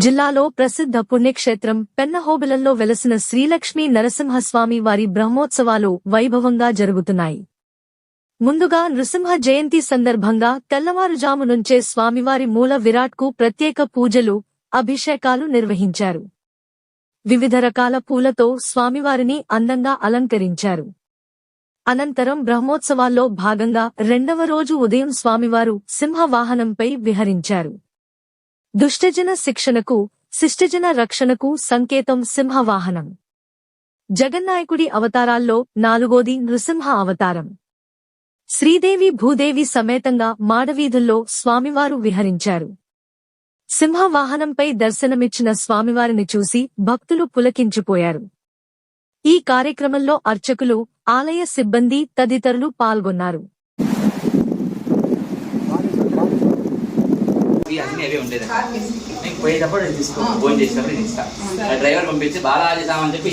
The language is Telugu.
జిల్లాలో ప్రసిద్ధ పుణ్యక్షేత్రం పెన్నహోబిలంలో వెలసిన శ్రీలక్ష్మీ నరసింహస్వామి వారి బ్రహ్మోత్సవాలు వైభవంగా జరుగుతున్నాయి. ముందుగా నృసింహ జయంతి సందర్భంగా తెల్లవారుజాము నుంచే స్వామివారి మూల విరాట్కు ప్రత్యేక పూజలు అభిషేకాలు నిర్వహించారు. వివిధ రకాల పూలతో స్వామివారిని అందంగా అలంకరించారు. అనంతరం బ్రహ్మోత్సవాల్లో భాగంగా రెండవ రోజు ఉదయం స్వామివారు సింహవాహనంపై విహరించారు. దుష్టజన శిక్షణకు శిష్టజన రక్షణకు సంకేతం సింహవాహనం. జగన్నాయకుడి అవతారాల్లో నాలుగోది నృసింహ అవతారం. శ్రీదేవి భూదేవి సమేతంగా మాడవీధుల్లో స్వామివారు విహరించారు. సింహవాహనంపై దర్శనమిచ్చిన స్వామివారిని చూసి భక్తులు పులకించిపోయారు. ఈ కార్యక్రమంలో అర్చకులు ఆలయ సిబ్బంది తదితరులు పాల్గొన్నారు. ఇవి అన్ని అవే ఉండేది. నీకు పోయేటప్పుడు నేను తీసుకో ఫోన్ చేసినప్పుడు నేను ఇస్తా. ఆ డ్రైవర్ పంపించి బాలాజీ సామని చెప్పి